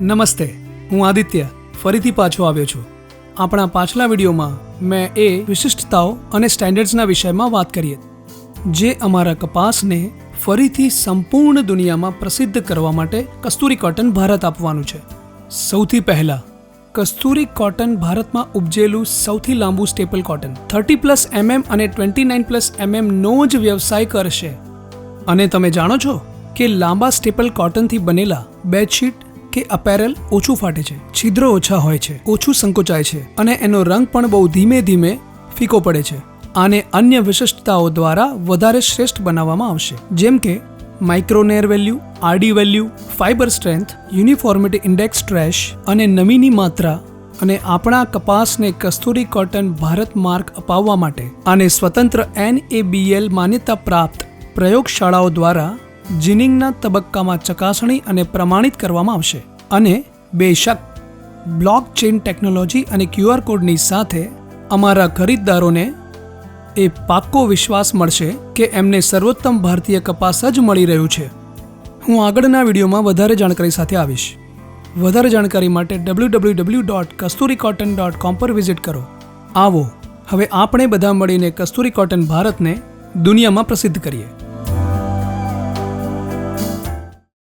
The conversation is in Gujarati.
નમસ્તે, હું આદિત્ય, ફરીથી પાછો આવ્યો છું. આપણા પાછલા વિડીયોમાં મેં એ વિશિષ્ટતાઓ અને સ્ટેન્ડર્ડ્સના વિષયમાં વાત કરી હતી, જે અમારા કપાસને ફરીથી સંપૂર્ણ દુનિયામાં પ્રસિદ્ધ કરવા માટે કસ્તુરી કોટન ભારત આપવાનું છે. સૌથી પહેલાં, કસ્તુરી કોટન ભારતમાં ઉપજેલું સૌથી લાંબુ staple cotton thirty plus MM અને ટ્વેન્ટી નાઇન પ્લસ એમએમનો જ વ્યવસાય કરશે. અને તમે જાણો છો કે લાંબા સ્ટેપલ કોટનથી બનેલા બેડશીટ કે અપેરલ ઓછું ફાટે છે, છિદ્રો ઓછા હોય છે, ઓછું સંકોચાય છે અને એનો રંગ પણ બહુ ધીમે ધીમે ફીકો પડે છે. આને અન્ય વિશિષ્ટતાઓ દ્વારા વધારે શ્રેષ્ઠ બનાવવામાં આવશે. જેમ કે micronaire value RD value fibre strength uniformity index trash અને નમીની માત્રા અને આપણા કપાસને કસ્તુરી કોટન ભારત માર્ક અપાવવા માટે. આને સ્વતંત્ર એનએબીએલ માન્યતા પ્રાપ્ત પ્રયોગશાળાઓ દ્વારા જીનિંગના તબક્કામાં ચકાસણી અને પ્રમાણિત કરવામાં આવશે. અને બેશક બ્લોક ચેઇન ટેકનોલોજી અને ક્યુઆર કોડની સાથે અમારા ખરીદદારોને એ પાક્કો વિશ્વાસ મળશે કે એમને સર્વોત્તમ ભારતીય કપાસ જ મળી રહ્યું છે. હું આગળના વિડીયોમાં વધારે જાણકારી સાથે આવીશ. વધારે જાણકારી માટે W W W dot Kasturi cotton dot com પર વિઝિટ કરો. આવો, હવે આપણે બધા મળીને કસ્તુરી કોટન ભારતને દુનિયામાં પ્રસિદ્ધ કરીએ.